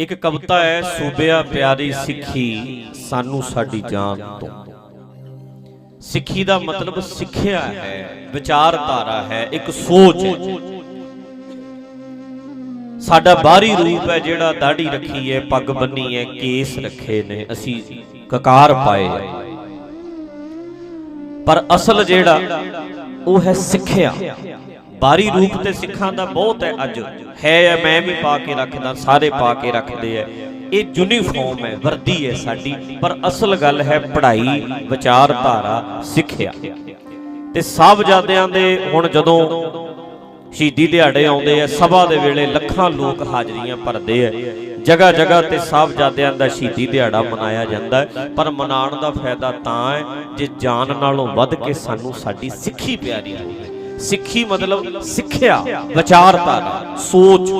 ਇੱਕ ਕਵਿਤਾ ਹੈ, ਸੂਬਿਆ ਪਿਆਰੀ ਸਿੱਖੀ ਸਾਨੂੰ ਸਾਡੀ ਜਾਨ ਤੋਂ। ਸਿੱਖੀ ਦਾ ਮਤਲਬ ਸਿੱਖਿਆ ਹੈ, ਵਿਚਾਰਧਾਰਾ ਹੈ, ਇੱਕ ਸੋਚ ਹੈ। ਸਾਡਾ ਬਾਹਰੀ ਰੂਪ ਹੈ ਜਿਹੜਾ ਦਾੜੀ ਰੱਖੀ ਹੈ, ਪੱਗ ਬੰਨੀ ਹੈ, ਕੇਸ ਰੱਖੇ ਨੇ, ਅਸੀਂ ਕਕਾਰ ਪਾਏ ਪਰ ਅਸਲ ਜਿਹੜਾ ਉਹ ਹੈ ਸਿੱਖਿਆ। ਬਾਹਰੀ ਰੂਪ ਤੇ ਸਿੱਖਾਂ ਦਾ ਬਹੁਤ ਹੈ ਅੱਜ। ਹੈ ਮੈਂ ਵੀ ਪਾ ਕੇ ਰੱਖਦਾ, ਸਾਰੇ ਪਾ ਕੇ ਰੱਖਦੇ ਐ। ਇਹ ਯੂਨੀਫਾਰਮ ਹੈ, ਵਰਦੀ ਹੈ ਸਾਡੀ, ਪਰ ਅਸਲ ਗੱਲ ਹੈ ਪੜ੍ਹਾਈ, ਵਿਚਾਰਧਾਰਾ, ਸਿੱਖਿਆ। ਤੇ ਸਾਹਿਬਜ਼ਾਦਿਆਂ ਦੇ ਹੁਣ ਜਦੋਂ ਸ਼ਹੀਦੀ ਦਿਹਾੜੇ ਆਉਂਦੇ ਆ ਸਭਾ ਦੇ ਵੇਲੇ ਲੱਖਾਂ ਲੋਕ ਹਾਜ਼ਰੀਆਂ ਭਰਦੇ ਆ ਜਗ੍ਹਾ ਜਗ੍ਹਾ ਤੇ ਸਾਹਿਬਜ਼ਾਦਿਆਂ ਦਾ ਸ਼ਹੀਦੀ ਦਿਹਾੜਾ ਮਨਾਇਆ ਜਾਂਦਾ ਪਰ ਮਨਾਉਣ ਦਾ ਫਾਇਦਾ ਤਾਂ ਹੈ ਜੇ ਜਾਨ ਨਾਲੋਂ ਵੱਧ ਕੇ ਸਾਨੂੰ ਸਾਡੀ ਸਿੱਖੀ ਪਿਆਰੀ ਹੋਵੇ। ਸਿੱਖੀ ਮਤਲਬ ਸਿੱਖਿਆ, ਵਿਚਾਰਧਾਰਾ, ਸੋਚ।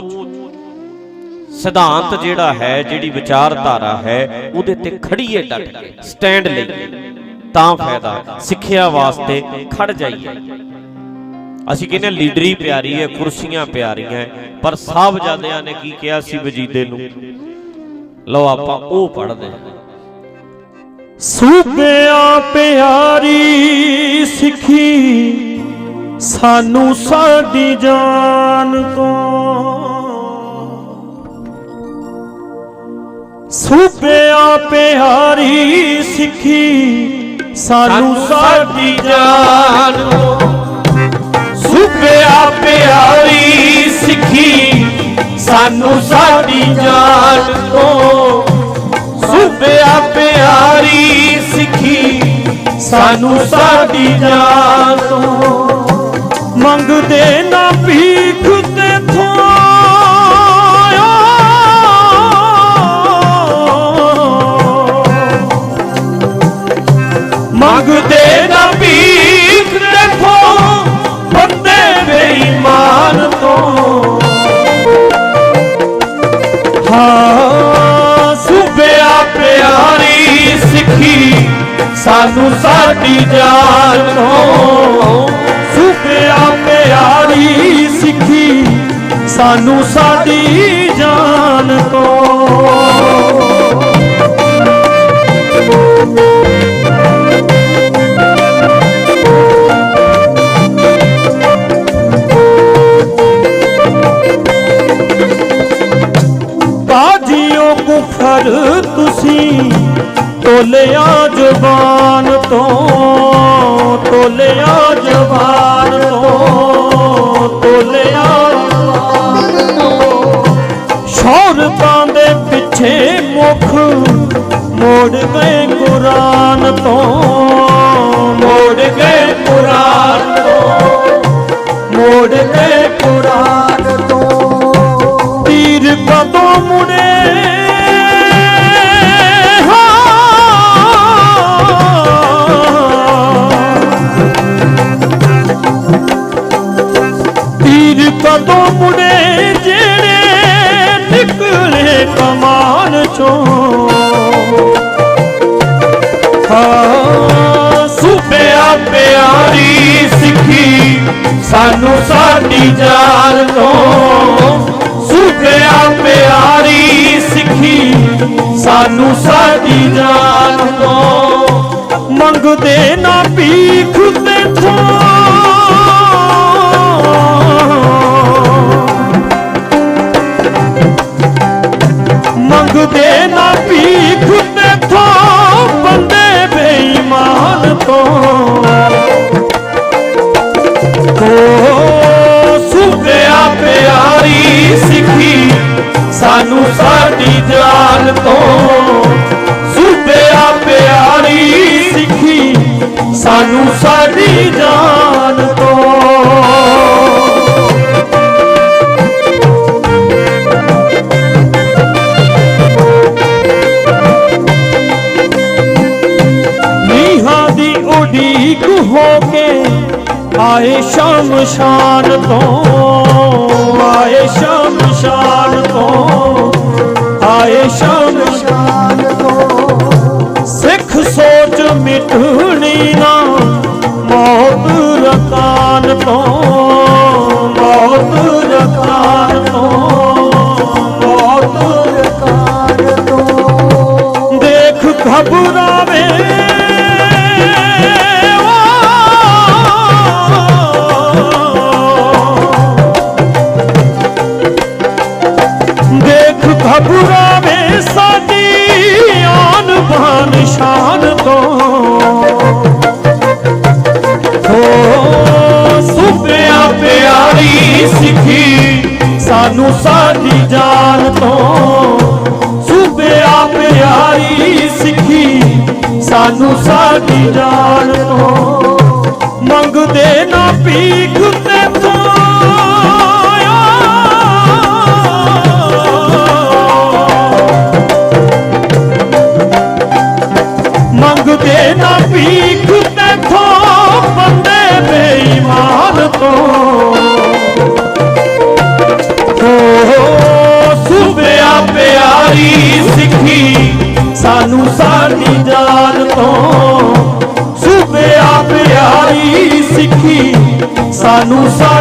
ਸਿਧਾਂਤ ਜਿਹੜਾ ਹੈ, ਜਿਹੜੀ ਵਿਚਾਰਧਾਰਾ ਹੈ, ਉਹਦੇ ਤੇ ਖੜੀਏ ਡਟ ਕੇ, ਸਟੈਂਡ ਲਈਏ ਤਾਂ ਫਾਇਦਾ, ਸਿੱਖਿਆ ਵਾਸਤੇ ਖੜ ਜਾਈਏ। ਅਸੀਂ ਕਹਿੰਦੇ ਹਾਂ, ਲੀਡਰੀ ਪਿਆਰੀ ਹੈ, ਕੁਰਸੀਆਂ ਪਿਆਰੀਆਂ ਪਰ ਸਾਹਿਬਜ਼ਾਦਿਆਂ ਨੇ ਕੀ ਕਿਹਾ ਸੀ ਵਜੀਦੇ ਨੂੰ? ਲਓ ਆਪਾਂ ਉਹ ਪੜ੍ਹਦੇ ਹਾਂ। ਸੂਬਿਆਂ ਪਿਆਰੀ ਸਿੱਖੀ ਸਾਨੂੰ ਸਾਡੀ ਜਾਨ ਤੋਂ। ਸੂਬਿਆਂ ਪਿਆਰੀ ਸਿੱਖੀ ਸਾਨੂੰ ਸਾਡੀ ਜਾਨ ਤੋਂ। ਸੂਬਿਆਂ ਪਿਆਰੀ ਸਿੱਖੀ ਸਾਨੂੰ ਸਾਡੀ ਜਾਨ ਤੋਂ। ਸੂਬਿਆ ਪਿਆਰੀ ਸਿੱਖੀ ਸਾਨੂੰ ਸਾਡੀ ਜਾਨ ਤੋਂ। ਮੰਗਦੇ ਨਾ ਭੀਖ ਤੇ ਮੰਗਦੇ ਨਾ ਭੀਖ ਤੇ ਬੰਦੇ ਬੇਈਮਾਨ ਤੋਂ। ਹਾਂ ਸੂਬਿਆ ਪਿਆਰੀ ਸਿੱਖੀ, ਸਾਨੂੰ ਸਾਡੀ ਜਾਨ ਤੋਂ। ਸਿੱਖੀ ਸਾਨੂੰ ਸਾਡੀ ਜਾਨ ਤੋਂ। ਬਾਜੀਓ ਕੁਫਰ ਤੁਸੀਂ ਤੋਲਿਆ ਕਦੋਂ ਮੁੜੇ ਜਿਹੜੇ ਨਿਕਲੇ ਕਮਾਨ ਚੋਂ। ਹਾਂ, ਸੂਬਿਆ ਪਿਆਰੀ ਸਿੱਖੀ ਸਾਨੂੰ ਸਾਡੀ ਜਾਨ ਤੋਂ। ਸੂਬਿਆ ਪਿਆਰੀ ਸਿੱਖੀ ਸਾਨੂੰ ਸਾਡੀ ਜਾਨ ਤੋਂ। ਮੰਗਦੇ ਨਾ ਭੀਖ ਸਾਨੂੰ ਸਾਡੀ ਜਾਨ ਤੋਂ। ਸੂਬਿਆ ਪਿਆਰੀ ਸਿੱਖੀ ਸਾਨੂੰ ਸਾਡੀ ਜਾਨ ਤੋਂ। ਨੀਹਾਂ ਦੀ ਉਡੀਕ ਹੋ ਕੇ ਆਏ ਸ਼ਮਸ਼ਾਨ ਤੋਂ। ਆਏ ਸ਼ਮਸ਼ਾਨ ਤੋਂ। ਸ਼ਮਸ਼ਾਨ ਤੋਂ ਸਿੱਖ ਸੋਚ ਮਿਟਣੀ ਨਾ ਮੌਤ ਰਕਾਨ ਤੋਂ ਮੌਤ ਰਕਾਨ ਤੋਂ ਮੌਤ ਰਕਾਨ ਨਹੀਂ ਸਿੱਖੀ, ਸਾਨੂੰ ਸਾਡੀ ਜਾਨ ਤੋਂ ਆਪੇ ਆਈ ਸਿੱਖੀ, ਸਾਨੂੰ ਸਾਡੀ ਜਾਨ ਤੋਂ ਮੰਗਦੇ ਨਾ ਪੀ sorry.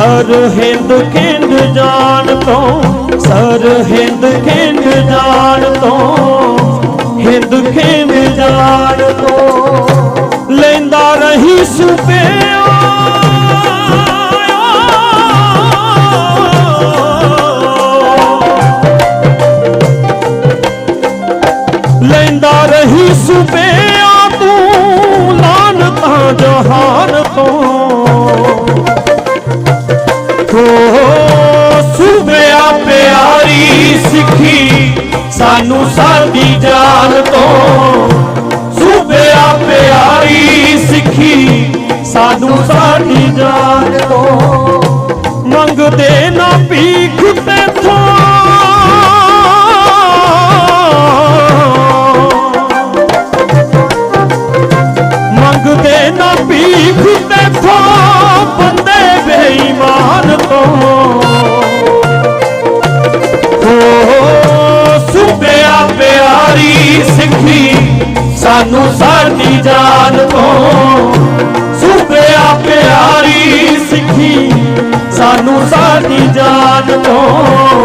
ਸਰ ਹਿੰਦ ਖਿੰਦ ਜਾਣ ਤੋਂ, ਸਰ ਹਿੰਦ ਖਿੰਦ ਜਾਣ ਤੋਂ, ਹਿੰਦ ਖਿੰਦ ਜਾਣ ਤੋਂ, ਲੈਂਦਾ ਰਹੀ ਸੁਪਿਆ Remember 哦。